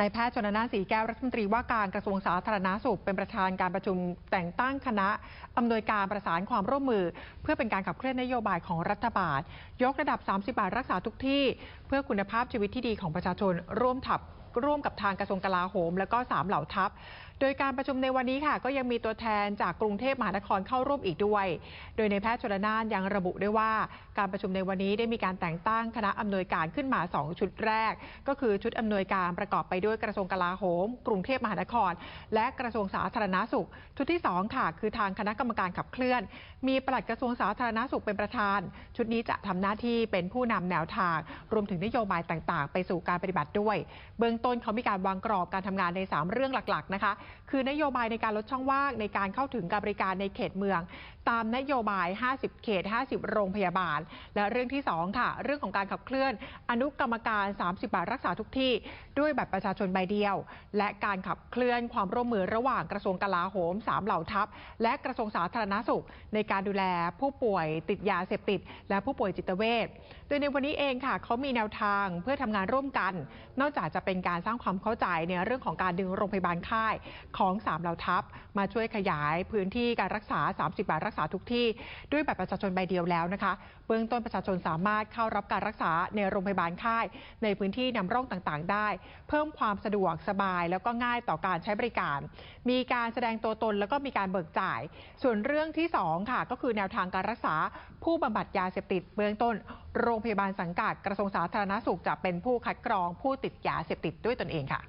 นายแพทย์ชนน่านสีแก้วรัฐมนตรีว่าการกระทรวงสาธารณาสุข เป็นประธานการประชุมแต่งตั้งคณะอำนวยการประสานความร่วมมือ เพื่อเป็นการขับเคลื่อนนโยบายของรัฐบาล ยกระดับ 30 บาทรักษาทุกที่ เพื่อคุณภาพชีวิตที่ดีของประชาชนร่วมทับร่วมกับทางกระทรวงกลาโหม และก็สามเหล่าทัพ โดยการประชุมในวันนี้ค่ะ ก็ยังมีตัวแทนจากกรุงเทพมหานครเข้าร่วมอีกด้วย โดยในแพทย์ชลนานยังระบุด้วยว่า การประชุมในวันนี้ได้มีการแต่งตั้งคณะอำนวยการขึ้นมา 2 ชุดแรก ก็คือชุดอำนวยการประกอบไปด้วยกระทรวงกลาโหม กรุงเทพมหานคร และกระทรวงสาธารณาสุข ชุดที่ 2 ค่ะ คือทางคณะกรรมการขับเคลื่อน มีปลัดกระทรวงสาธารณาสุขเป็นประธาน ชุดนี้จะทำหน้าที่เป็นผู้นำแนวทาง รวมถึงนโยบายต่าง ๆ ไปสู่การปฏิบัติด้วย เบื้องต้นเขามีการวางกรอบการทำงานใน 3 เรื่องหลัก ๆ นะคะคือนโยบายในการลดช่องว่างในการเข้าถึงการบริการในเขตเมือง ตามนโยบาย 50 เขต 50 โรงพยาบาล และเรื่องที่ 2 ค่ะ เรื่องของการขับเคลื่อน อนุกรรมการ 30 บาทรักษาทุกที่ด้วยบัตรประชาชนใบเดียว และการขับเคลื่อนความร่วมมือระหว่างกระทรวงกลาโหม 3 เหล่าทัพ และกระทรวงสาธารณสุข ในการดูแลผู้ป่วยติดยาเสพติด และผู้ป่วยจิตเวชโดยในวันนี้เองค่ะเขามีแนวทางเพื่อทำงานร่วมกัน นอกจากจะเป็นการสร้างความเข้าใจในเรื่องของการดึงโรงพยาบาลค่ายของสามเหล่าทัพ มาช่วยขยายพื้นที่การรักษา 30 บาทรักษาทุกที่ ด้วยบัตรประชาชนใบเดียวแล้วนะคะ เบื้องต้นประชาชนสามารถเข้ารับการรักษาในโรงพยาบาลค่าย ในพื้นที่นำร่องต่างๆ ได้ เพิ่มความสะดวกสบาย แล้วก็ง่ายต่อการใช้บริการ มีการแสดงตัวตนแล้วก็มีการเบิกจ่าย ส่วนเรื่องที่ 2 ค่ะ ก็คือแนวทางการรักษาผู้บำบัดยาเสพติดเบื้องต้น โรงพยาบาลสังกัดกระทรวงสาธารณสุขจะเป็นผู้คัดกรองผู้ติดยาเสพติดด้วยตนเองค่ะ